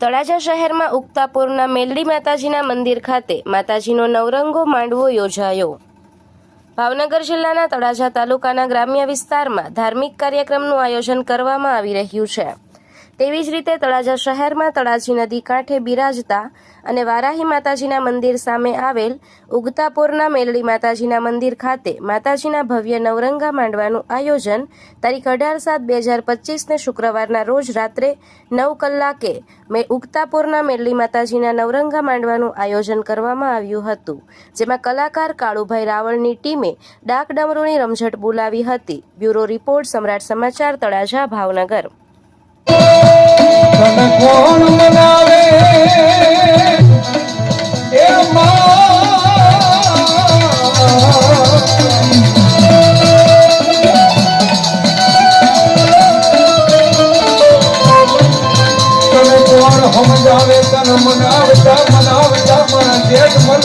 તળાજા શહેરમાં ઉગતાપુરના મેલડી માતાજીના મંદિર ખાતે માતાજીનો નવરંગો માંડવો યોજાયો. ભાવનગર જિલ્લાના તળાજા તાલુકાના ગ્રામ્ય વિસ્તારમાં ધાર્મિક કાર્યક્રમનું આયોજન કરવામાં આવી રહ્યું છે. તેવી જ રીતે તળાજા શહેરમાં તળાજી નદી કાંઠે બિરાજતા અને વારાહી માતાજીના મંદિર સામે આવેલ ઉગતાપુરના મેલડી માતાજીના મંદિર ખાતે માતાજીના ભવ્ય નવરંગા માંડવાનું આયોજન તારીખ અઢાર સાત બે હજાર પચીસને શુક્રવારના રોજ રાત્રે નવ કલાકે મે ઉગતાપુરના મેલડી માતાજીના નવરંગા માંડવાનું આયોજન કરવામાં આવ્યું હતું, જેમાં કલાકાર કાળુભાઈ રાવળની ટીમે ડાક ડમરૂની રમઝટ બોલાવી હતી. બ્યુરો રિપોર્ટ સમ્રાટ સમાચાર તળાજા ભાવનગર. તને કોણ મનાવે? એ તને કોણ સમજાવે તને મનાવતા મનાવતા મારા જેઠ મન